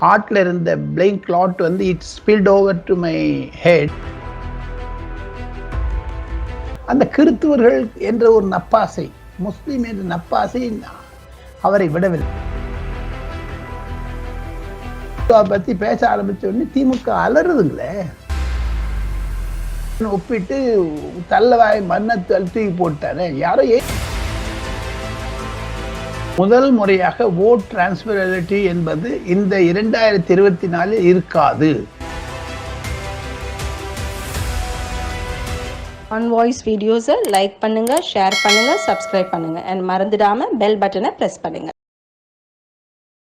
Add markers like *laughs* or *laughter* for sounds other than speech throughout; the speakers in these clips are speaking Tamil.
ஹார்ட்ல இருந்த பிளைங் கிளாட் வந்து it's spilled over to my head அந்த கிறித்துவர்கள் என்ற ஒரு நப்பாசை முஸ்லீம் என்ற நப்பாசை அவரை விடவில்லை. பத்தி பேச ஆரம்பிச்ச உடனே திமுக அலறுதுங்களே. ஒப்பிட்டு தள்ளவாய் மண்ணை தூக்கி போட்டாரு யாரோ ஏ முதல் முறையாக ஓட் டிரான்ஸ்பரபிலிட்டி என்பது இந்த இரண்டாயிரத்தி இருபத்தி நாலில் இருக்காது. ஆன் வாய்ஸ் வீடியோஸை லைக் பண்ணுங்க ஷேர் பண்ணுங்க சப்ஸ்கிரைப் பண்ணுங்க. அண்ட் மறந்துடாம பெல் பட்டனை பிரஸ் பண்ணுங்க.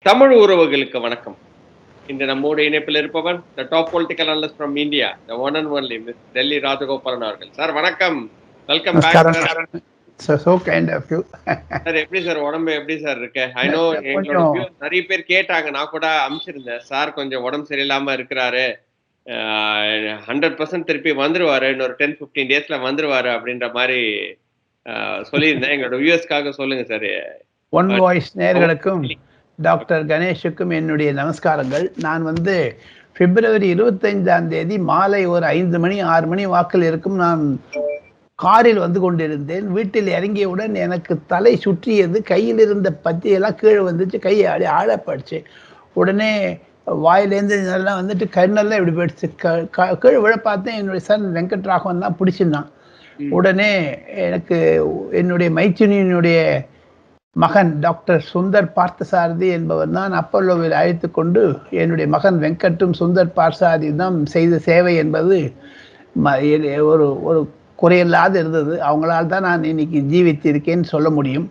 தமிழ் உறவுகளுக்கு வணக்கம். இன்று நம்மோடு இணைப்பில் இருப்பவன் the top political analyst from India the one and only miss Delhi Rajagopalan அவர்கள். சார் வணக்கம். வெல்கம் பேக் *laughs* சார் எப்படி சார் உடம்பு எப்படி சார் இருக்கு? ஐ நோ எங்களோட கொஞ்சம். viewers நிறைய பேர் கேட்டாங்க. நான் கூட அனுப்பிச்சிருந்தேன். சார் கொஞ்சம் உடம்பு சரியில்லாம இருக்கிறாரு. ஹண்ட்ரட் பர்சன்ட் திருப்பி வந்துருவாரு. இன்னொரு டென் ஃபிஃப்டீன் டேஸ்ல வந்துருவாரு அப்படின்ற மாதிரி சொல்லியிருந்தேன். எங்களோட வியூஎஸ்க்காக சொல்லுங்க சார். ஒன் வாய்ஸ் நேயர்களுக்கும் டாக்டர் கணேஷுக்கும் என்னுடைய நமஸ்காரங்கள். நான் வந்து பிப்ரவரி இருபத்தைந்தாம் தேதி மாலை ஒரு ஐந்து மணி ஆறு மணி வாக்கில் இருக்கும் நான் காரில் வந்து கொண்டிருந்தேன். வீட்டில் இறங்கியவுடன் எனக்கு தலை சுற்றியது. கையில் இருந்த பத்தியெல்லாம் கீழே வந்துச்சு. கையை அடி ஆழப்படுச்சு உடனே வாயிலேருந்து இதெல்லாம் வந்துட்டு கண்ணெல்லாம் இப்படி போயிடுச்சு. க- க- கீழே விழ பார்த்தேன். என்னுடைய சன் வெங்கட்ராகவன் தான் பிடிச்சிருந்தான். உடனே எனக்கு என்னுடைய மைச்சினியினுடைய மகன் டாக்டர் சுந்தர் பார்த்தசாரதி என்பவர் தான் அப்பல்லோவில் அழைத்து கொண்டு என்னுடைய மகன் வெங்கட்டும் சுந்தர் பார்த்தசாரதி தான் செய்த சேவை என்பது ஒரு ஒரு குறையில்லாது இருந்தது. அவங்களால் தான் நான் இன்னைக்கு ஜீவித்திருக்கேன்னு சொல்ல முடியும்.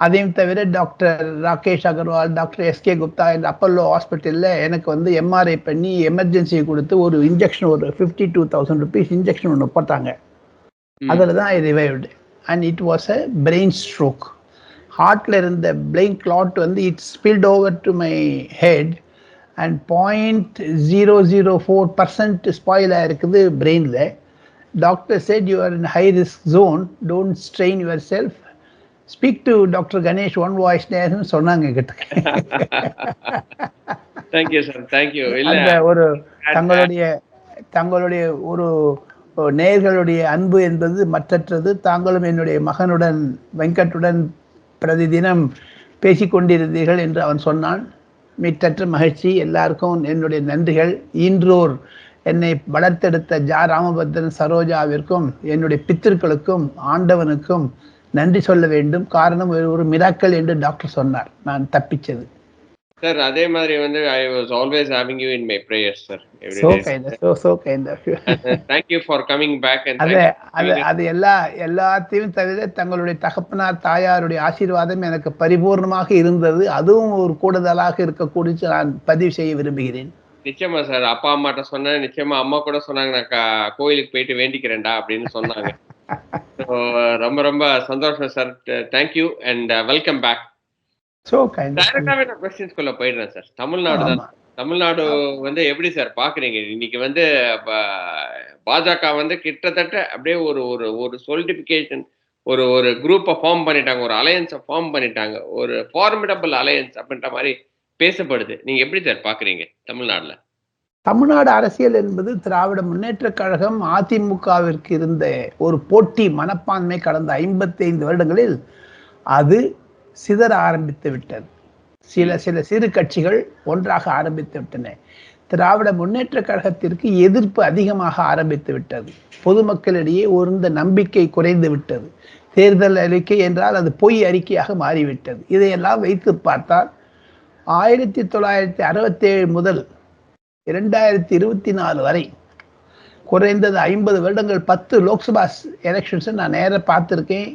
அதையும் தவிர doctor Rakesh Agarwal doctor S K Gupta இந்த அப்பல்லோ ஹாஸ்பிட்டலில் எனக்கு வந்து எம்ஆர்ஐ பண்ணி எமர்ஜென்சி கொடுத்து ஒரு இன்ஜெக்ஷன் ஒரு fifty two thousand rupees injection ஒன்று போட்டாங்க அதில் தான் I revived and it was a brain stroke ஹார்ட்ல இருந்த பிளெயின் கிளாட் வந்து it spilled over to my head and point zero zero four percent spoil ஆயிருக்குது பிரெயினில் doctor said you are in high risk zone don't strain yourself speak to doctor Ganesh one voice நேர்னு சொன்னாங்க கிட்ட தேங்க்யூ சார் தேங்க்யூ அந்த ஒரு தங்களுடைய தங்களுடைய ஒரு நேயர்களுடைய அன்பு என்பது மற்றற்றது. தாங்களும் என்னுடைய மகனுடன் வெங்கட்டுடன் பிரதிதினம் பேசிக்கொண்டிருந்தீர்கள் என்று அவன் சொன்னான். மிற்றற்ற மகிழ்ச்சி. எல்லாருக்கும் என்னுடைய நன்றிகள். ஈன்றோர் என்னை வளர்த்தெடுத்த ஜா ராமபத்ரன் சரோஜாவிற்கும் என்னுடைய பித்திருக்களுக்கும் ஆண்டவனுக்கும் நன்றி சொல்ல வேண்டும். காரணம் ஒரு- மிராக்கள் என்று டாக்டர் சொன்னார். நான் தப்பிச்சது. சார் அதே மாதிரி வந்து I was always having you in my prayers sir so kind of so so kind of you. Thank you for coming back அது அது அது எல்லா எல்லாத்தையும் தவிர தங்களுடைய தகப்பனார் தாயாருடைய ஆசீர்வாதம் எனக்கு பரிபூர்ணமாக இருந்தது. அதுவும் ஒரு கூடுதலாக இருக்கக்கூடிய நான் பதிவு செய்ய விரும்புகிறேன். நிச்சயமா சார். அப்பா அம்மாட்ட சொன்னேன். நிச்சயமா அம்மா கூட சொன்னாங்க. நான் கோயிலுக்கு போயிட்டு வேண்டிக்கிறேன்டா அப்படின்னு சொன்னாங்க. *laughs* So, ரொம்ப ரொம்ப சந்தோஷம் sir. Thank you and welcome back of டைரக்டாவே நான் கொஸ்டின்ஸ்குள்ள போயிடுறேன் சார். தமிழ்நாடு தான். தமிழ்நாடு வந்து எப்படி சார் பாக்குறீங்க? இன்னைக்கு வந்து பாஜக வந்து கிட்டத்தட்ட அப்படியே ஒரு ஒரு ஒரு சொலிடிபிகேஷன் ஒரு ஒரு குரூப்பை ஃபார்ம் பண்ணிட்டாங்க. ஒரு அலையன்ஸை ஃபார்ம் பண்ணிட்டாங்க. ஒரு ஃபார்மிடபிள் அலையன்ஸ் அப்படின்ற மாதிரி பேசப்படுது. நீங்க எப்படி சார் பாக்குறீங்க தமிழ்நாடுல? தமிழ்நாடு அரசியல் என்பது திராவிட முன்னேற்ற கழகம் அதிமுகவிற்கு இருந்த ஒரு போட்டி மனப்பான்மை கடந்த ஐம்பத்தைந்து வருடங்களில் அது சிதற ஆரம்பித்து விட்டது. சில சில சிறு கட்சிகள் ஒன்றாக ஆரம்பித்து விட்டன. திராவிட முன்னேற்ற கழகத்திற்கு எதிர்ப்பு அதிகமாக ஆரம்பித்து விட்டது. பொதுமக்களிடையே ஒருந்த நம்பிக்கை குறைந்து விட்டது. தேர்தல் அறிக்கை என்றால் அது பொய் அறிக்கையாக மாறிவிட்டது. இதையெல்லாம் வைத்து பார்த்தால் ஆயிரத்தி தொள்ளாயிரத்தி அறுபத்தேழு முதல் இரண்டாயிரத்தி இருபத்தி நாலு வரை குறைந்தது ஐம்பது வருடங்கள் பத்து லோக்சபா எலெக்ஷன்ஸை நான் நேராக பார்த்துருக்கேன்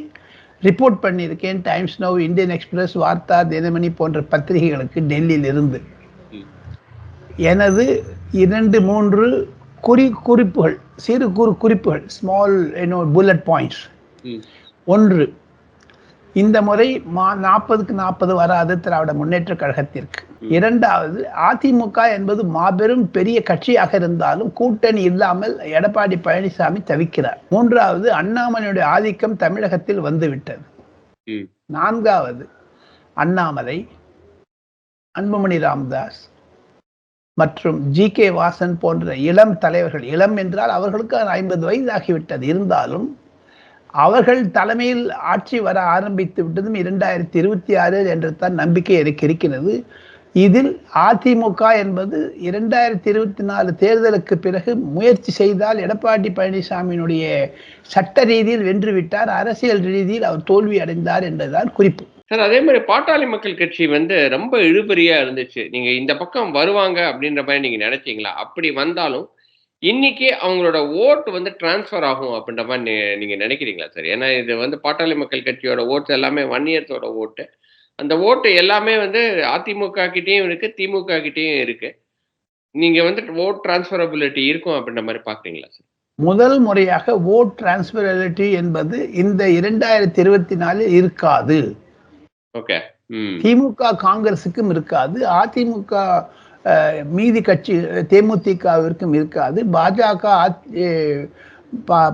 ரிப்போர்ட் பண்ணியிருக்கேன் Times Now Indian Express Vaartha Dinamani போன்ற பத்திரிகைகளுக்கு டெல்லியில் இருந்து ம். எனது இரண்டு மூன்று குறி குறிப்புகள் சிறு குறு குறிப்புகள் ஸ்மால் புல்லட் பாயிண்ட்ஸ் ஒன்று இந்த முறை மா நாற்பதுக்கு நாற்பது வராது திராவிட முன்னேற்ற கழகத்திற்கு. இரண்டாவது அதிமுக என்பது மாபெரும் பெரிய கட்சியாக இருந்தாலும் கூட்டணி இல்லாமல் எடப்பாடி பழனிசாமி தவிக்கிறார். மூன்றாவது அண்ணாமலையுடைய ஆதிக்கம் தமிழகத்தில் வந்துவிட்டது. நான்காவது அண்ணாமலை அன்புமணி ராமதாஸ் மற்றும் ஜி கே வாசன் போன்ற இளம் தலைவர்கள் இளம் என்றால் அவர்களுக்கு ஐம்பது வயதாகிவிட்டது. இருந்தாலும் அவர்கள் தலைமையில் ஆட்சி வர ஆரம்பித்து விட்டதும் இரண்டாயிரத்தி இருபத்தி ஆறு என்று தான் நம்பிக்கை எனக்கு இருக்கிறது. இதில் அதிமுக என்பது இரண்டாயிரத்தி இருபத்தி நாலு தேர்தலுக்கு பிறகு முயற்சி செய்தால் எடப்பாடி பழனிசாமியினுடைய சட்ட ரீதியில் வென்றுவிட்டார் அரசியல் ரீதியில் அவர் தோல்வி அடைந்தார் என்றுதான் குறிப்பு. சார் அதே மாதிரி பாட்டாளி மக்கள் கட்சி வந்து ரொம்ப இழுபறியா இருந்துச்சு. நீங்க இந்த பக்கம் வருவாங்க அப்படின்ற மாதிரி நீங்க நினைச்சீங்களா? அப்படி வந்தாலும் இன்னைக்கு அவங்களோட ஓட்டு வந்து டிரான்ஸ்ஃபர் ஆகும் அப்படின்ற மாதிரி நீங்க நினைக்கிறீங்களா சார் ஏன்னா இது வந்து பாட்டாளி மக்கள் கட்சியோட ஓட்டு எல்லாமே ஒன் இயர்ஸோட ஓட்டு. அந்த ஓட்டு எல்லாமே வந்து அதிமுக கிட்டயும் இருக்கு திமுக கிட்டயும் இருக்கு. நீங்க வந்து ஓட் டிரான்ஸ்ஃபரபிலிட்டி இருக்கும் அப்படின்ற மாதிரி பாக்குறீங்களா சார் முதல் முறையாக ஓட் டிரான்ஸ்பரபிலிட்டி என்பது இந்த இரண்டாயிரத்தி இருபத்தி நாலில் இருக்காது. ஓகே திமுக காங்கிரசுக்கும் இருக்காது. அதிமுக மீதி கட்சி தேமுதிகவிற்கும் இருக்காது. பாஜக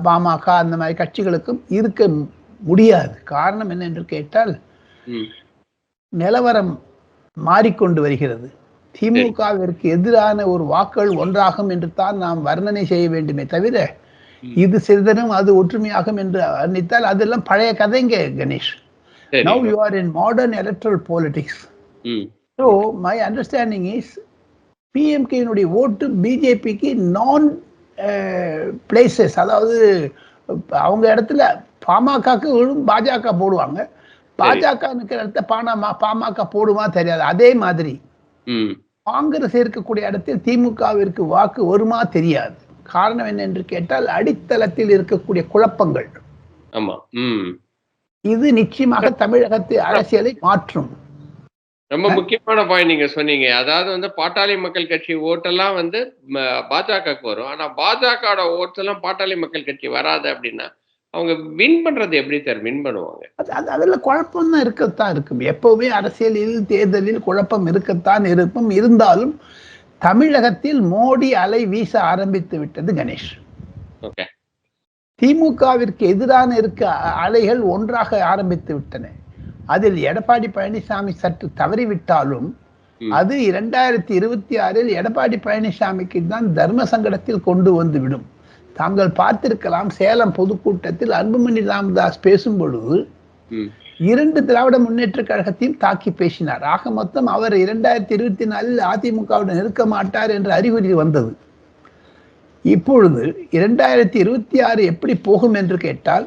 பாமக அந்த மாதிரி கட்சிகளுக்கும் இருக்க முடியாது. காரணம் என்ன என்று கேட்டால் நிலவரம் மாறிக்கொண்டு வருகிறது. திமுகவிற்கு எதிரான ஒரு வாக்குகள் ஒன்றாகும் என்று தான் நாம் வர்ணனை செய்ய வேண்டுமே தவிர. இது சிறிதனும் அது ஒற்றுமையாகும் என்று வர்ணித்தால் அதெல்லாம் பழைய கதைங்க Ganesh. Now you are in modern electoral politics so my. Understanding is பிஎம்கேனுடைய ஓட்டு பிஜேபிக்கு நான் பிளேசஸ் அதாவது அவங்க இடத்துல பாமகக்கு விழும் பாஜக போடுவாங்க. பாஜக இருக்கிற இடத்த பானாமா பாமக போடுமா தெரியாது. அதே மாதிரி காங்கிரஸ் இருக்கக்கூடிய இடத்தில் திமுகவிற்கு வாக்கு வருமா தெரியாது. காரணம் என்ன என்று கேட்டால் அடித்தளத்தில் இருக்கக்கூடிய குழப்பங்கள். இது நிச்சயமாக தமிழகத்து அரசியலை மாற்றும். ரொம்ப முக்கியமான பாயிண்ட் நீங்க சொன்னீங்க. அதாவது வந்து பாட்டாளி மக்கள் கட்சி ஓட்டெல்லாம் வந்து பாஜகவுக்கு வரும். ஆனா பாஜகவோட ஓட்ஸ் எல்லாம் பாட்டாளி மக்கள் கட்சி வராது அப்படின்னா அவங்க வின் பண்றது எப்படி சார்? வின் பண்ணுவாங்க. அது அது அதில் குழப்பம் தான் இருக்கத்தான் இருக்கும். எப்பவுமே அரசியலில் தேர்தலில் குழப்பம் இருக்கத்தான் இருக்கும். இருந்தாலும் தமிழகத்தில் மோடி அலை வீச ஆரம்பித்து விட்டது கணேஷ். ஓகே. திமுகவிற்கு எதிரான இருக்க அலைகள் ஒன்றாக ஆரம்பித்து விட்டன. அதில் எடப்பாடி பழனிசாமி சற்று தவறிவிட்டாலும். அது இரண்டாயிரத்தி இருபத்தி ஆறில் எடப்பாடி பழனிசாமிக்கு தான் தர்ம சங்கடத்தில் கொண்டு வந்து விடும் தாங்கள் பார்த்திருக்கலாம் சேலம் பொதுக்கூட்டத்தில் அன்புமணி ராமதாஸ் பேசும் பொழுது இரண்டு திராவிட முன்னேற்ற கழகத்தையும் தாக்கி பேசினார். ஆக மொத்தம் அவர் இரண்டாயிரத்தி இருபத்தி நாலில் அதிமுகவுடன் இருக்க மாட்டார் என்ற அறிகுறி வந்தது. இப்பொழுது இரண்டாயிரத்தி இருபத்தி ஆறு எப்படி போகும் என்று கேட்டால்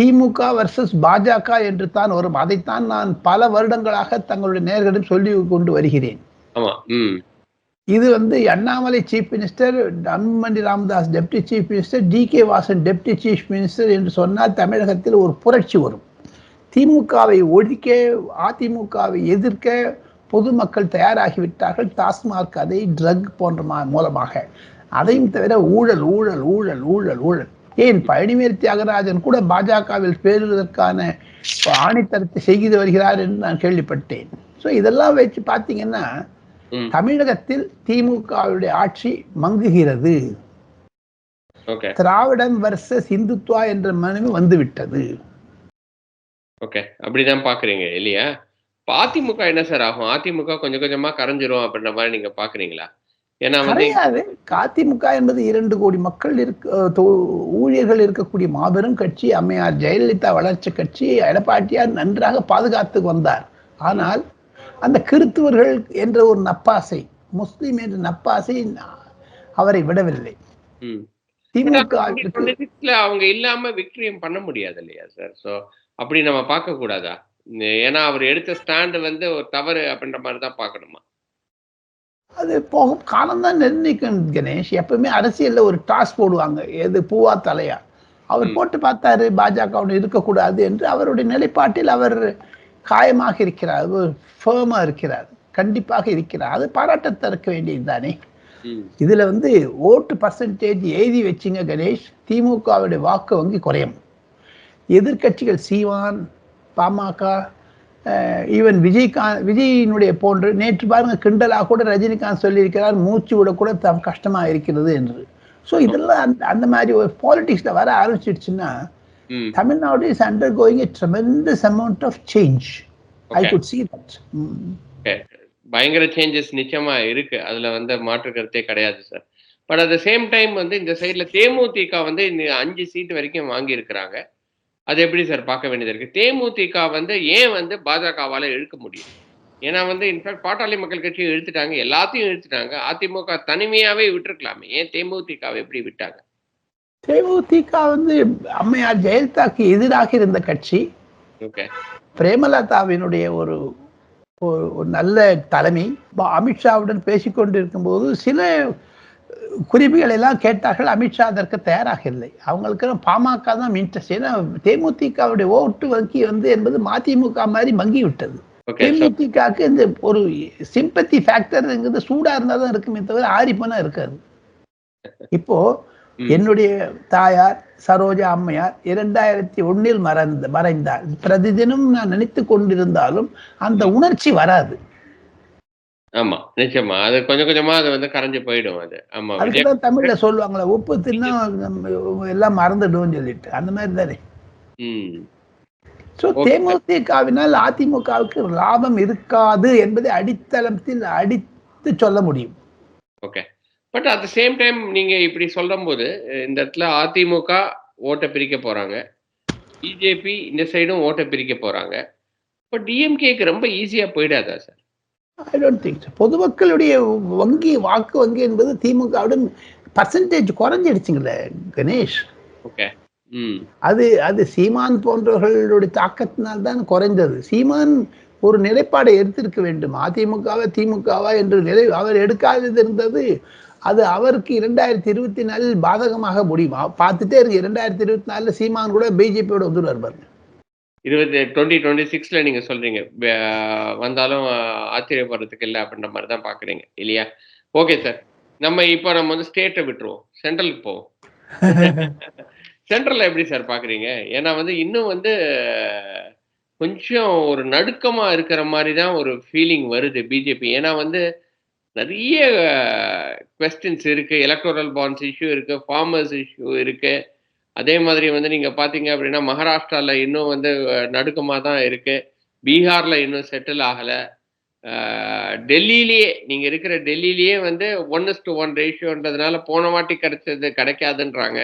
திமுக வர்சஸ் பாஜக என்று தான் வரும். அதைத்தான் நான் பல வருடங்களாக தங்களுடைய நேர்களிடம் சொல்லி கொண்டு வருகிறேன். இது வந்து Annamalai chief minister Anbumani Ramadoss deputy chief minister T K Vasan deputy chief minister என்று சொன்னால் தமிழகத்தில் ஒரு புரட்சி வரும். திமுகவை ஒழிக்க அதிமுகவை எதிர்க்க பொதுமக்கள் தயாராகிவிட்டார்கள். டாஸ்மாக் கதை ட்ரக் போன்ற மூலமாக. அதையும் தவிர ஊழல் ஊழல் ஊழல் ஊழல் ஊழல். ஏன் பழனிவேல் தியாகராஜன் கூட பாஜகவில் சேருவதற்கான ஆணித்தரத்தை செய்து வருகிறார் என்று நான் கேள்விப்பட்டேன். ஸோ இதெல்லாம் வச்சு பார்த்தீங்கன்னா தமிழகத்தில் திமுகவுடைய ஆட்சி மங்குகிறது. ஓகே. திராவிடம் வர்சஸ் இந்துத்வா என்ற மனு வந்துவிட்டது. ஓகே. அப்படிதான் பாக்குறீங்க இல்லையா? அதிமுக என்ன சார் ஆகும்? அதிமுக கொஞ்சம் கொஞ்சமா கரைஞ்சிரும் அப்படின்ற மாதிரி நீங்க பாக்குறீங்களா ஏன்னா கிடையாது. அதிமுக என்பது இரண்டு கோடி மக்கள் இருக்க ஊழியர்கள் இருக்கக்கூடிய மாபெரும் கட்சி அம்மையார் ஜெயலலிதா வளர்ச்சி கட்சி எடப்பாட்டியார் நன்றாக பாதுகாத்து வந்தார். ஆனால் அந்த கிறித்துவர்கள் என்ற ஒரு நப்பாசை முஸ்லிம் என்ற நப்பாசை அவரை விடவில்லை. திமுக அவங்க இல்லாம விக்டரியும் பண்ண முடியாது இல்லையா சார் சோ அப்படி நம்ம பார்க்க கூடாதா ஏன்னா அவர் எடுத்த ஸ்டாண்ட் வந்து ஒரு தவறு அப்படின்ற மாதிரி தான் பார்க்கணுமா? அது போகும் காலம்தான் நிர்ணயிக்கும் கணேஷ். எப்பவுமே அரசியல்ல ஒரு டாஸ் போடுவாங்க. எது பூவா தலையா? அவர். போட்டு பார்த்தாரு பாஜக இருக்கக்கூடாது என்று அவருடைய நிலைப்பாட்டில் அவர் காயமாக இருக்கிறார். ஃபேமா இருக்கிறார். கண்டிப்பாக இருக்கிறார். அது பாராட்டத்தக்க வேண்டியது தானே. இதுல வந்து ஓட்டு பர்சன்டேஜ் எழுதி வச்சிங்க கணேஷ். திமுகவுடைய வாக்கு வங்கி குறையும். எதிர்க்கட்சிகள் சீவான் பாமக ஈவன் விஜயகாந்த் விஜயினுடைய போன்று நேற்று பாருங்க கிண்டலாக கூட ரஜினிகாந்த் சொல்லியிருக்கிறார் மூச்சு விட கூட த- கஷ்டமா இருக்கிறது என்று. ஸோ இதெல்லாம் அந்த அந்த மாதிரி ஒரு பாலிடிக்ஸ்ல வர ஆரம்பிச்சிடுச்சுன்னா Tamil Nadu is undergoing a tremendous amount of change I. Could see that பயங்கர சேஞ்சஸ் நிச்சயமா இருக்கு. அதுல வந்து மாற்று கருத்தே கிடையாது sir but at the same time வந்து இந்த சைடுல தேமுதிக வந்து அஞ்சு சீட் வரைக்கும் வாங்கி இருக்கிறாங்க அது எப்படி சார் பார்க்க வேண்டியது இருக்கு? தேமுதிக வந்து ஏன் வந்து பாஜகவால இழுக்க முடியும் ஏன்னா வந்து இன்ஃபேக்ட் பாட்டாளி மக்கள் கட்சியை இழுத்துட்டாங்க எல்லாத்தையும் இழுத்துட்டாங்க. அதிமுக தனிமையாவே விட்டுருக்கலாமே. ஏன் தேமுதிகவை எப்படி விட்டாங்க? தேமுதிக வந்து அம்மையார் ஜெயலலிதாக்கு எதிராக இருந்த கட்சி. ஓகே. பிரேமலதாவினுடைய ஒரு ஒரு நல்ல தலைமை. அமித்ஷாவுடன் பேசிக்கொண்டிருக்கும் போது சில குறிப்புகள் எல்லாம் கேட்டார்கள் அமித்ஷா அதற்கு தயாராக இல்லை. அவங்களுக்கு பாமக தான் இன்ட்ரெஸ்ட் ஏன்னா தேமுதிகவுடைய ஓட்டு வங்கி வந்து என்பது மதிமுக மாதிரி மங்கி விட்டது தேமுதிகக்கு இந்த ஒரு சிம்பத்தி ஃபேக்டர்ங்கிறது சூடா இருந்தா தான் இருக்குமே தவிர ஆரிப்பனா இருக்காது. இப்போ. என்னுடைய தாயார் சரோஜா அம்மையார் இரண்டாயிரத்தி ஒண்ணில் மறந்த மறைந்தார். பிரதிதினம் நான் நினைத்து கொண்டிருந்தாலும் அந்த உணர்ச்சி வராது. ஆமா நிச்சயமா. அது கொஞ்சம் கொஞ்சமா அது வந்து கரைஞ்சு போயிடும் அது. ஆமா அதுக்குதான் தமிழ்ல சொல்லுவாங்களே உப்பு தின்னா எல்லாம் மறந்துடும் சொல்லிட்டு. அந்த மாதிரி தானே. Okay. தேமுதிகவினால் அதிமுகவுக்கு லாபம் இருக்காது என்பதை அடித்தளத்தில் அடித்து சொல்ல முடியும். Okay but at the same time நீங்க இப்படி சொல்லும்போது அஹ் இந்த இடத்துல அதிமுக ஓட்டை பிரிக்க போறாங்க. பிஜேபி இந்த சைடும் ஓட்டை பிரிக்க போறாங்க. பட் டிஎம்கேக்கு ரொம்ப ஈஸியா போயிடாதா சார் ஐ டோன்ட் திங்க் பொதுமக்களுடைய வங்கி வாக்கு வங்கி என்பது திமுகவுடன் பர்சன்டேஜ் குறைஞ்சிடுச்சுங்களே கணேஷ். ஓகே. அது அது சீமான் போன்றவர்களுடைய தாக்கத்தினால் தான் குறைந்தது. சீமான் ஒரு நிலைப்பாடை எடுத்திருக்க வேண்டும். அதிமுகவா திமுகவா என்று நிலை அவர் எடுக்காதது இருந்தது அது அவருக்கு இரண்டாயிரத்தி இருபத்தி நாலில் பாதகமாக முடியுமா. பார்த்துட்டே இருக்கு இரண்டாயிரத்தி இருபத்தி நாலுல சீமான் கூட பிஜேபியோட வந்துருவார் பாருங்க. இருபத்தி டுவெண்ட்டி டுவெண்ட்டி சிக்ஸ்ல நீங்க சொல்றீங்க. வந்தாலும் ஆச்சரியப்படுறதுக்கு இல்லை அப்படின்ற மாதிரி தான் பாக்குறீங்க. இல்லையா? ஓகே சார் நம்ம இப்போ நம்ம வந்து ஸ்டேட்டை விட்டுருவோம். சென்ட்ரலுக்கு போவோம். *laughs* சென்ட்ரல்ல எப்படி சார் பாக்குறீங்க? ஏன்னா வந்து இன்னும் வந்து கொஞ்சம் ஒரு நடுக்கமா இருக்கிற மாதிரி தான் ஒரு ஃபீலிங் வருது பிஜேபி ஏன்னா வந்து நிறைய கொஸ்டின்ஸ் இருக்கு. எலக்டோரல் பாண்ட்ஸ் இஷ்யூ இருக்கு. ஃபார்மர்ஸ் இஷ்யூ இருக்கு. அதே மாதிரி வந்து நீங்க பாத்தீங்க அப்படின்னா மகாராஷ்டிரால இன்னும் வந்து நடுக்கமாக நடுக்கமா தான் இருக்கு. பீகார்ல இன்னும் செட்டில் ஆகல. டெல்லியிலேயே நீங்க இருக்கிற டெல்லியிலேயே வந்து ஒன் இஸ் டு ஒன் ரேஷியோன்றதுனால போன வாட்டி கிடைச்சது கிடைக்காதுன்றாங்க.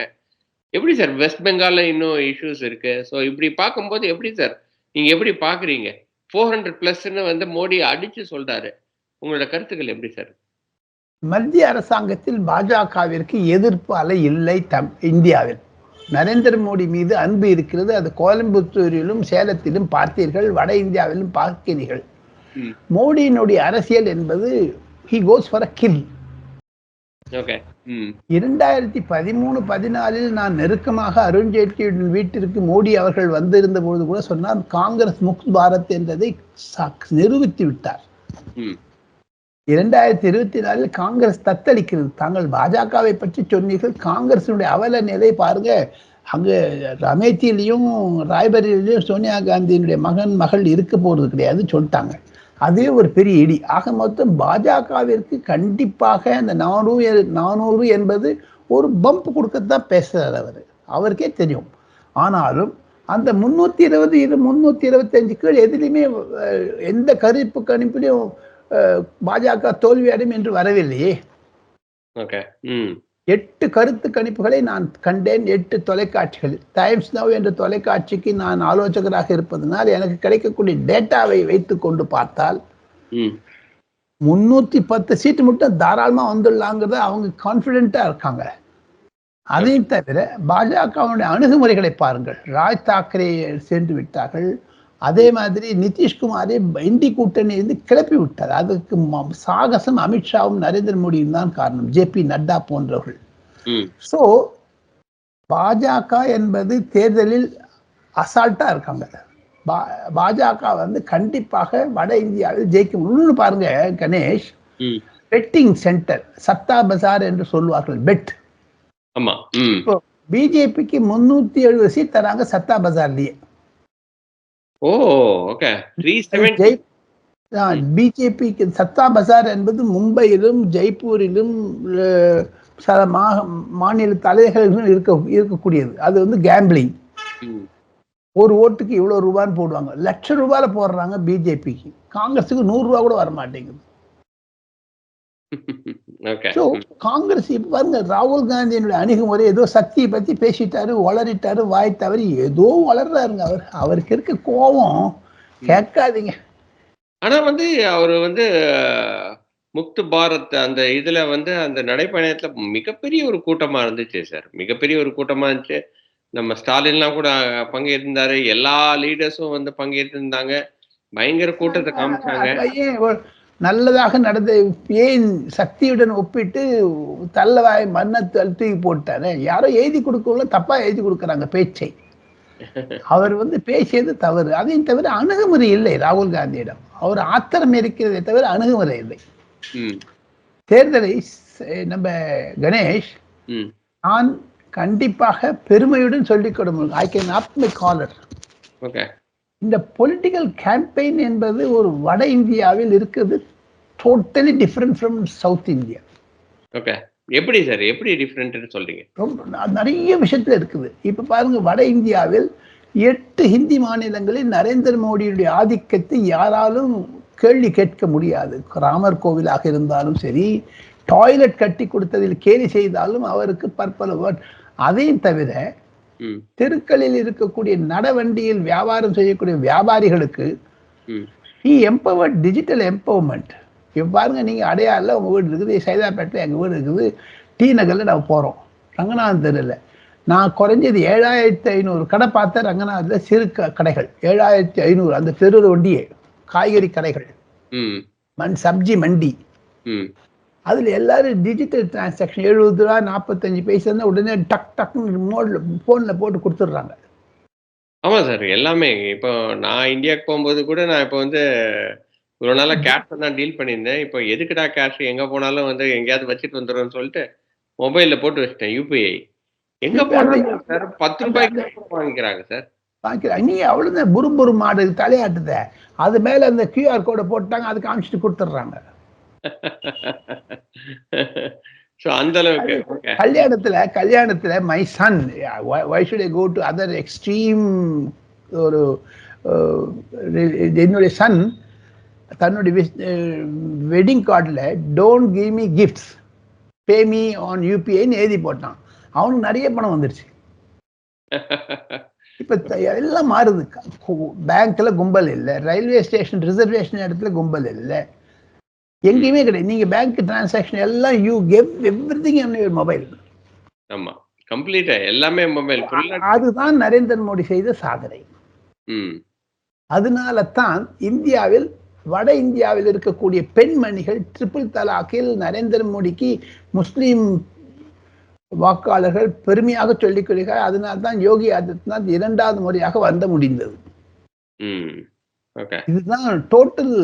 எப்படி சார்? வெஸ்ட் பெங்கால்ல இன்னும் இஷ்யூஸ் இருக்கு. ஸோ இப்படி பார்க்கும்போது எப்படி சார்? நீங்க எப்படி பாக்குறீங்க ஃபோர் ஹண்ட்ரட் பிளஸ்ன்னு வந்து மோடி அடிச்சு சொல்றாரு. உங்களோட கருத்துக்கள் எப்படி சார்? மத்திய அரசாங்கத்தில் பாஜகவிற்கு எதிர்ப்பு அலை இல்லை தம் இந்தியாவில் நரேந்திர மோடி மீது அன்பு இருக்கிறது. அது கோயம்புத்தூரிலும் சேலத்திலும் பார்த்தீர்கள். வட இந்தியாவிலும் பார்க்கிறீர்கள். மோடியினுடைய அரசியல் என்பது he goes for a kill இரண்டாயிரத்தி பதிமூணு பதினாலில் நான் நெருக்கமாக அருண்ஜேட்லியின் வீட்டிற்கு மோடி அவர்கள் வந்திருந்த பொழுது கூட சொன்னார் காங்கிரஸ் முக்த் பாரத் என்றதை நிரூபித்து விட்டார். இரண்டாயிரத்தி இருபத்தி நாலில் காங்கிரஸ் தத்தளிக்கிறது. தாங்கள் பாஜகவை பற்றி சொன்னீர்கள். காங்கிரசினுடைய அவல நிலை பாருங்க. அங்கே அமேத்தியிலையும் ராய்பரேலிலையும் சோனியா காந்தியினுடைய மகன் மகள் இருக்க போறது கிடையாது சொல்லிட்டாங்க. அதே ஒரு பெரிய இடி. ஆக மொத்தம் பாஜகவிற்கு கண்டிப்பாக அந்த நானூறு நானூறு என்பது ஒரு பம்ப் கொடுக்கத்தான் பேசுகிறார் அவர். அவருக்கே தெரியும். ஆனாலும் அந்த முன்னூத்தி இருபது இது முன்னூத்தி இருபத்தஞ்சு கீழ் எதுலையுமே எந்த கருப்பு கணிப்பிலையும் பாஜக தோல்வியடையும் என்று வரவில்லையே. எட்டு கருத்து கணிப்புகளை நான் கண்டேன் எட்டு தொலைக்காட்சிகளில் டைம்ஸ் நவ் என்ற தொலைக்காட்சிக்கு நான் ஆலோசகராக இருப்பதனால் எனக்கு கிடைக்கக்கூடிய டேட்டாவை வைத்துக்கொண்டு பார்த்தால் ம். முன்னூத்தி பத்து சீட்டு மட்டும் தாராளமா வந்துடலாங்கிறத அவங்க கான்பிடென்ட்டா இருக்காங்க. அதையும் தவிர பாஜகவுடைய அணுகுமுறைகளை பாருங்கள். ராஜ் தாக்கரே சென்று விட்டார்கள். அதே மாதிரி நிதிஷ்குமாரை இந்தி கூட்டணி இருந்து கிளப்பி விட்டார். அதுக்கு சாகசம் அமித்ஷாவும் நரேந்திர மோடியும் தான் காரணம். ஜேபி நட்டா போன்றவர்கள். ஸோ பாஜக என்பது தேர்தலில் அசால்ட்டா இருக்காங்க. பா- பாஜக வந்து கண்டிப்பாக வட இந்தியாவில் ஜெயிக்கும். இன்னொன்னு பாருங்க கணேஷ். பெட்டிங் சென்டர் சத்தா பசார் என்று சொல்வார்கள் பெட் ஆமா. பிஜேபிக்கு முன்னூத்தி எழுபது சீட் தராங்க சத்தா பசார்லயே ஓ ஓகே பிஜேபிக்கு சத்தா பசார் என்பது மும்பையிலும் ஜெய்ப்பூரிலும் மாநில தலைநகர்களிலும் இருக்க இருக்கக்கூடியது. அது வந்து கேம்பிளிங் ஒரு ஓட்டுக்கு இவ்வளவு ரூபான்னு போடுவாங்க. லட்ச ரூபாயில போடுறாங்க பிஜேபிக்கு காங்கிரஸுக்கு நூறு ரூபா கூட வர மாட்டேங்குது *laughs* ஸோ காங்கிரஸ் இப்ப பாருங்க ராகுல் காந்தியினுடைய அணுகுமுறை ஏதோ சக்தியை பத்தி பேசிட்டாரு வளரிட்டாரு வாய் தவறி ஏதோ வளர்றாருங்க அவர். அவருக்கு இருக்க கோபம் கேட்காதீங்க. ஆனா வந்து அவர் வந்து முக்து பாரத் அந்த இதுல வந்து அந்த நடைப்பயணத்துல மிகப்பெரிய ஒரு கூட்டமா இருந்துச்சு சார். மிகப்பெரிய ஒரு கூட்டமா இருந்துச்சு. நம்ம ஸ்டாலின்லாம் கூட பங்கேற்றிருந்தாரு. எல்லா லீடர்ஸும் வந்து பங்கேற்றிருந்தாங்க. பயங்கர கூட்டத்தை காமிச்சாங்க. நல்லதாக நடந்த ஏன் சக்தியுடன் ஒப்பிட்டு தள்ளவாய் மண்ணை தூக்கி போட்டாரு? யாரோ எழுதி கொடுக்கல தப்பா எழுதி கொடுக்குறாங்க பேச்சை. அவர் வந்து பேசியது தவறு. அதையும் தவிர அணுகுமுறை இல்லை ராகுல் காந்தியிடம். அவர் ஆத்திரம் இருக்கிறதே தவிர அணுகுமுறை இல்லை. தேர்தலை நம்ம கணேஷ் நான் கண்டிப்பாக பெருமையுடன் சொல்லிக் கொடுங்க I can up my collar okay. இந்த பொலிட்டிக்கல் கேம்பெயின் என்பது ஒரு வட இந்தியாவில் இருக்குது. Totally different from south India okay எப்படி சார்? எப்படி டிஃப்ரெண்ட்னு சொல்றீங்க? ரொம்ப நிறைய விஷயத்துல இருக்குது. இப்ப பாருங்க வட இந்தியாவில் எட்டு ஹிந்தி மாநிலங்களில் நரேந்திர மோடியுடைய ஆதிக்கத்தை யாராலும் கேள்வி கேட்க முடியாது. ராமர் கோவிலாக இருந்தாலும் சரி டாய்லெட் கட்டி கொடுத்ததில் கேலி செய்தாலும் அவருக்கு பற்பல word. அதையும் தவிர தெருக்களில் இருக்கக்கூடிய நடவண்டியில் வியாபாரம் செய்யக்கூடிய வியாபாரிகளுக்கு ம். ஹி எம்பவர்ட் டிஜிட்டல் எம்பவர்மெண்ட் இப்போ பாருங்க நீங்க அடையாறில் உங்க வீடு இருக்குது சைதாப்பேட்டில் எங்க வீடு இருக்குது டி நகர்ல நம்ம போறோம். ரங்கநாதன் தெருவில் நான் குறைஞ்சது ஏழாயிரத்தி ஐநூறு கடை பார்த்தேன் ரங்கநாதத்தில் சிறு கடைகள். ஏழாயிரத்தி ஐநூறு அந்த தெரு வண்டியே காய்கறி கடைகள். மண் சப்ஜி மண்டி. அதுல எல்லாரும் டிஜிட்டல் டிரான்சாக்ஷன் எழுபது ரூபா நாற்பத்தஞ்சு பைசா இருந்தால் உடனே டக் டக்குன்னு மோட்ல ஃபோனில் போட்டு கொடுத்துட்றாங்க. ஆமா சார் எல்லாமே. இப்போ நான் இந்தியாவுக்கு போகும்போது கூட நான் இப்போ வந்து இவ்வளோ நாளாக கேஷ் தான் டீல் பண்ணியிருந்தேன். இப்போ எதுக்குடா கேஷ் எங்கே போனாலும் வந்து எங்கேயாவது வச்சுட்டு வந்துடும்னு சொல்லிட்டு மொபைலில் போட்டு வச்சிட்டேன் யூபிஐ எங்கே போனாலும் சார் பத்து ரூபாய்க்கு வாங்கிக்கிறாங்க சார் வாங்கிக்கிறாங்க. நீ அவ்வளோதான் புரும்புரு மாடு தலையாட்டுத. அது மேல அந்த கியூஆர் கோடை போட்டாங்க அது காமிச்சிட்டு கொடுத்துட்றாங்க. அந்த அளவுக்கு கல்யாணத்துல கல்யாணத்துல my son why should I go to other extreme ஒரு என்னுடைய சன் தன்னுடைய வெட்டிங் கார்டில் don't give me gifts pay me on யூபிஐன்னு எழுதி போட்டான். அவனுக்கு நிறைய பணம் வந்துருச்சு. *laughs* இப்ப எல்லாம் மாறுது. பேங்க்ல கும்பல் இல்லை. ரயில்வே ஸ்டேஷன் ரிசர்வேஷன் இடத்துல கும்பல் இல்லை. எங்கேயுமே கிடையாது. நீங்க பேங்க் டிரான்சாக்ஷன் எல்லாம் you give everything your mobile ஆமா. கம்ப்ளீட்டா எல்லாமே மொபைல் அதுதான் நரேந்திர மோடி செய்த சாதனை. அதனால தான் இந்தியாவில் வட இந்தியாவில் இருக்கக்கூடிய பெண்மணிகள் ட்ரிபிள் தலாக்கில் நரேந்திர மோடிக்கு முஸ்லீம் வாக்காளர்கள் பெருமையாக சொல்லிக் கொள்கிறார். அதனால தான் யோகி ஆதித்யநாத் இரண்டாவது முறையாக வந்த முடிந்தது. இதுதான் டோட்டல்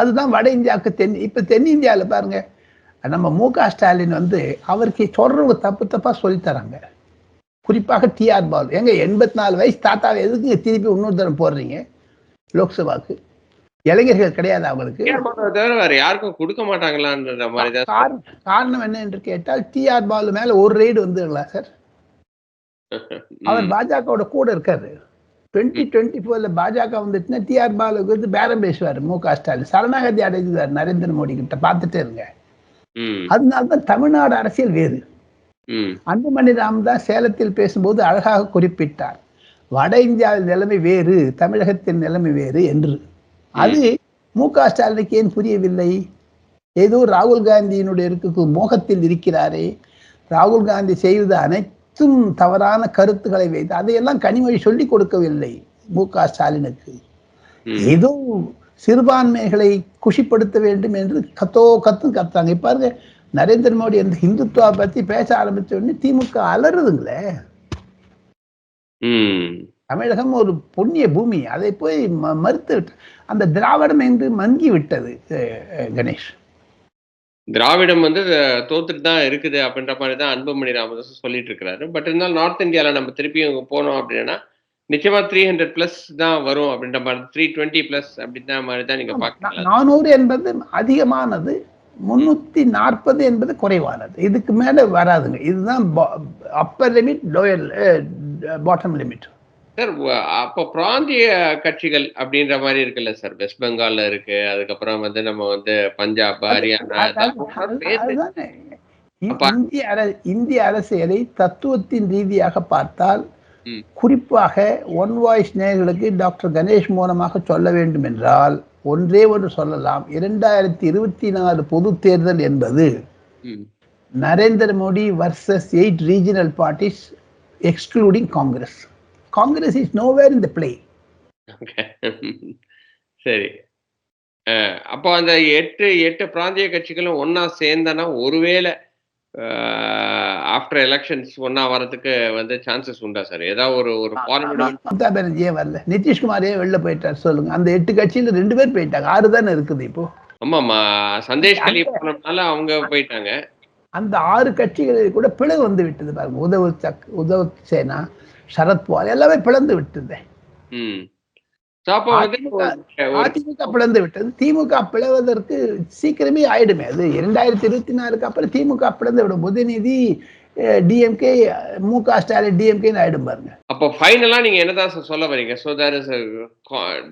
அதுதான் வட இந்தியாவுக்கு தென் இப்ப தென்னிந்தியால பாருங்க நம்ம மு க ஸ்டாலின் வந்து அவருக்கு சொல்றவங்க தப்பு தப்பா சொல்லித் தராங்க. குறிப்பாக டிஆர் பால். எங்க எண்பத்தி நாலு வயசு தாத்தாவை எதுக்கு திருப்பி இன்னொரு தரம் போடுறீங்க லோக்சபாக்கு இளைஞர்கள் கிடையாது அவங்களுக்கு. தவிர வேற யாருக்கும் கொடுக்க மாட்டாங்களான்ற மாதிரி காரணம் என்ன என்று கேட்டால் டிஆர் பாலு மேல ஒரு ரெய்டு வந்துங்களா சார் *laughs* அவர் பாஜகவோட கூட இருக்காரு. டுவெண்ட்டி டுவெண்ட்டி ஃபோர்ல பாஜக வந்துச்சுன்னா டிஆர் பாலுக்கு வந்து பேரம் பேசுவார் மு க ஸ்டாலின். சரணாகதி அடைஞ்சார் நரேந்திர மோடி கிட்ட பார்த்துட்டே இருங்க. ம், அதனால தான் தமிழ்நாடு அரசியல் வேறு. அன்புமணி ராமதாஸ் சேலத்தில் பேசும்போது அழகாக குறிப்பிட்டார். வட இந்தியாவில் நிலைமை வேறு தமிழகத்தின் நிலைமை வேறு என்று. அது மு க ஸ்டாலினுக்கு ஏன் புரியவில்லை? ஏதோ ராகுல் காந்தியினுடைய இருக்க மோகத்தில் இருக்கிறாரே. ராகுல் காந்தி செய்வது அனைத்தும் தவறான கருத்துக்களை வைத்து அதையெல்லாம் கனிமொழி சொல்லிக் கொடுக்கவில்லை மு க ஸ்டாலினுக்கு. ஏதோ சிறுபான்மைகளை குஷிப்படுத்த வேண்டும் என்று கத்தோ கத்து கத்தாங்க பாருங்க நரேந்திர மோடி அந்த ஹிந்துத்துவா பத்தி பேச ஆரம்பிச்ச உடனே திமுக அலறுதுங்களே. தமிழகம் ஒரு புண்ணிய பூமி. அதை போய் மறுத்து விட்டு அந்த திராவிடம் என்று மங்கி விட்டது கணேஷ். திராவிடம் வந்து தோத்துட்டு தான் இருக்குது அப்படின்ற மாதிரி தான் அன்புமணி ராமதாஸ் சொல்லிட்டு இருக்கிறாரு. பட் இருந்தாலும் நார்த் இந்தியால நம்ம திருப்பியும் போனோம் அப்படின்னா நிச்சயமா த்ரீ ஹண்ட்ரட் பிளஸ் தான் வரும் அப்படின்ற மாதிரி த்ரீ டுவெண்ட்டி பிளஸ் அப்படின்ற மாதிரி தான் நீங்க பாக்கலாம் நானூறு என்பது அதிகமானது முன்னூத்தி நாற்பது என்பது குறைவானது. இதுக்கு மேல வராதுங்க. இதுதான் upper limit lower bottom limit sir அப்போ பிராந்திய கட்சிகள் அப்படின்ற மாதிரி இருக்குல்ல சார்? வெஸ்ட் பெங்கால்ல இருக்கு அதுக்கப்புறம் வந்து நம்ம வந்து பஞ்சாப் ஹரியானா இந்திய அர இந்திய அரசியலை தத்துவத்தின் ரீதியாக பார்த்தால். குறிப்பாக ஒன் வாய்ஸ் நேயர்களுக்கு டாக்டர் கணேஷ் மூலமாக சொல்ல வேண்டும் என்றால் ஒன்றே ஒன்று சொல்லலாம். இரண்டாயிரத்தி இருபத்தி நாலு பொது தேர்தல் என்பது. Narendra Modi versus eight regional parties excluding Congress. Congress is nowhere in the play Okay. *laughs* சரி. அப்போ அந்த எட்டு எட்டு பிராந்திய கட்சிகளும் ஒண்ணா சேர்ந்தனா ஒருவேளை ஆஃப்டர் எலெக்ஷன்ஸ் ஒண்ணா வரதுக்கு வந்து சான்சஸ் உண்டா சார் ஏதாவது ஒரு ஒரு மம்தா பானர்ஜி ஏன் வரல. நிதிஷ்குமார் வெளில போயிட்டார் சொல்லுங்க. அந்த எட்டு கட்சியில ரெண்டு பேர் போயிட்டாங்க. ஆறு தானே இருக்குது இப்போ? ஆமாமா சந்தேஷ் கலி போனதுனால அவங்க போயிட்டாங்க. அந்த ஆறு கட்சிகளில் கூட பிளவு வந்து விட்டது பாருங்க. உதவு சக் உதவ் சேனா சரத்பவார் எல்லாமே பிளந்து விட்டது. அதிமுக பிளந்து விட்டது. திமுக பிளவதற்கு சீக்கிரமே ஆயிடுமே. அது இரண்டாயிரத்தி இருபத்தி நாலுக்கு அப்புறம் திமுக பிளந்து விடும். உதயநிதி டிஎம்கே மு க ஸ்டாலின் டிஎம்கேன்னு ஆயிடும் பாருங்க. அப்போ ஃபைனலா நீங்க என்னதான் சொல்ல வரீங்க? So there is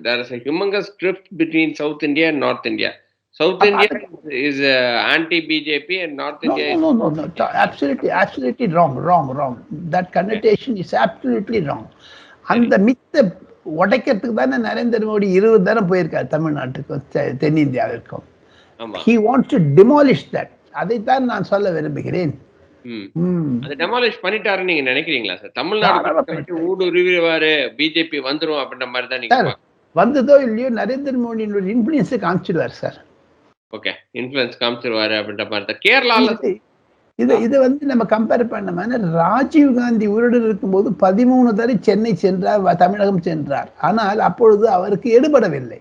there is humongous drift between south India and north India south India is anti BJP and north No, India no, no, no, no. Absolutely, absolutely wrong, wrong, wrong. That connotation is absolutely wrong. அந்த மித்த உடைக்கிறதுக்கு தானே நரேந்திர மோடி இருபது தரம் போயிருக்காரு தமிழ்நாட்டுக்கும் தெ- தென்னிந்தியாவிற்கும். He wants to demolish that அதைத்தான் நான் சொல்ல விரும்புகிறேன். அது டெமாலிஷ் பண்ணிட்டாருன்னு நீங்க நினைக்கிறீங்களா சார்? தமிழ்நாடு ஊடுருவிடுவாரு பிஜேபி வந்துரும் அப்படின்ற மாதிரி தான் நீங்க வந்ததோ இல்லையோ நரேந்திர மோடியினுடைய இன்ஃபுளுன்ஸை காமிச்சிடுவார் சார். ஓகே இன்ஃபுளுன்ஸ் காமிச்சிருவாரு அப்படின்ற மாதிரி கேரளால இது இது வந்து நம்ம கம்பேர் பண்ணோம்னா ராஜீவ் காந்தி உயிருடன் இருக்கும்போது பதிமூணு தடவை சென்னை சென்றார் தமிழகம் சென்றார். ஆனால் அப்பொழுது அவருக்கு எடுபடவில்லை.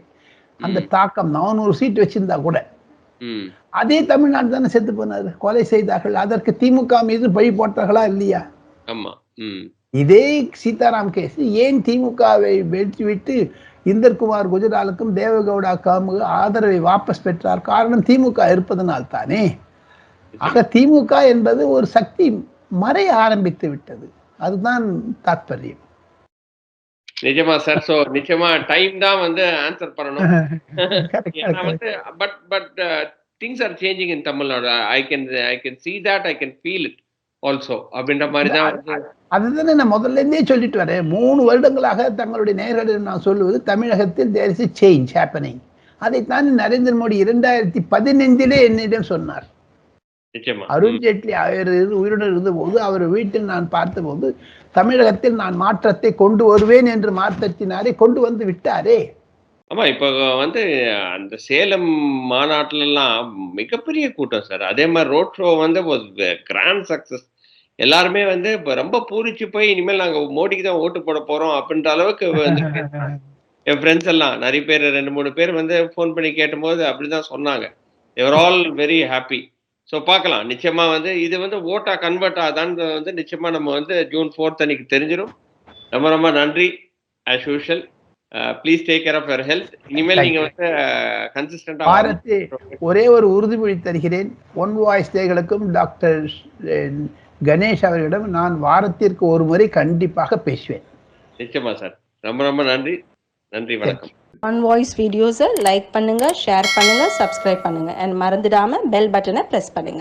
அந்த தாக்கம் நானூறு சீட் வச்சிருந்தா கூட. அதே தமிழ்நாடு தானே செத்து போனார். கொலை செய்தார்கள். அதற்கு திமுக மீது பழி போட்டார்களா இல்லையா? இதே சீதாராம் கேஸ் ஏன் திமுகவை வெற்றி விட்டு இந்தர்குமார் குஜராலுக்கும் தேவகவுடாக்கும் ஆதரவை வாபஸ் பெற்றார். காரணம் திமுக இருப்பதனால் தானே. ஆக திமுக என்பது ஒரு சக்தி மறைய ஆரம்பித்து விட்டது. அதுதான் தாத்பரியம். நிஜமா சார். சோ நிச்சயமா டைம் தான் வந்து ஆன்சர் பண்ணணும். *laughs* வந்து but but things are changing in Tamil Nadu I can I can see that I can feel it also அப்படின்ற மாதிரி தான் அதுதானே நான் முதல்ல இருந்தே சொல்லிட்டு வரேன். மூணு வருடங்களாக தங்களுடைய நேர்களிடம் நான் சொல்லுவது தமிழகத்தில் தேர் இஸ் சேஞ்ச் ஹேப்பனிங் அதைத்தான் நரேந்திர மோடி இரண்டாயிரத்தி பதினைந்திலே என்னிடம் சொன்னார். நிச்சயமா. அருண் ஜேட்லி அவர் உயிருடன் இருந்தபோது அவர் வீட்டில் நான் பார்த்தபோது தமிழகத்தில் நான் மாற்றத்தை கொண்டு வருவேன் என்று மாற்றத்தினாரே கொண்டு வந்து விட்டாரே. ஆமா இப்போ வந்து அந்த சேலம் மாநாட்டுல எல்லாம் மிகப்பெரிய கூட்டம் சார். அதே மாதிரி ரோட் ஷோ வந்து கிராண்ட் சக்சஸ் எல்லாருமே வந்து இப்ப ரொம்ப பூரிச்சு போய் இனிமேல் நாங்க மோடிக்கு தான் ஓட்டு போட போறோம் அப்படின்ற அளவுக்கு வந்து *laughs* என் ஃப்ரெண்ட்ஸ் எல்லாம் நிறைய பேர் ரெண்டு மூணு பேர் வந்து ஃபோன் பண்ணி கேட்டும்போது அப்படிதான் சொன்னாங்க. They are all very happy so பார்க்கலாம். நிச்சயமா வந்து இது வந்து ஓட்டா கன்வெர்ட் ஆதான்னு வந்து நிச்சயமா நம்ம வந்து ஜூன் ஃபோர்த் அன்னைக்கு தெரிஞ்சிடும் ரொம்ப ரொம்ப நன்றி. As usual please take care of your health இனிமேல் நீங்க வந்து கன்சிஸ்டண்டா பாரதி ஒரே ஒரு உறுதிமொழி தருகிறேன். ஒன் வாய்ஸ் தேகளுக்கும் டாக்டர் கணேஷ் அவர்களிடம் நான் வாரத்திற்கு ஒரு முறை கண்டிப்பாக பேசுவேன். நிச்சயமா சார். ரொம்ப ரொம்ப நன்றி. நன்றி வணக்கம். ஒன் வாய்ஸ் வீடியோஸை லைக் பண்ணுங்க ஷேர் பண்ணுங்க சப்ஸ்கிரைப் பண்ணுங்க. அண்ட் மறந்துடாம பெல் பட்டனை ப்ரெஸ் பண்ணுங்க.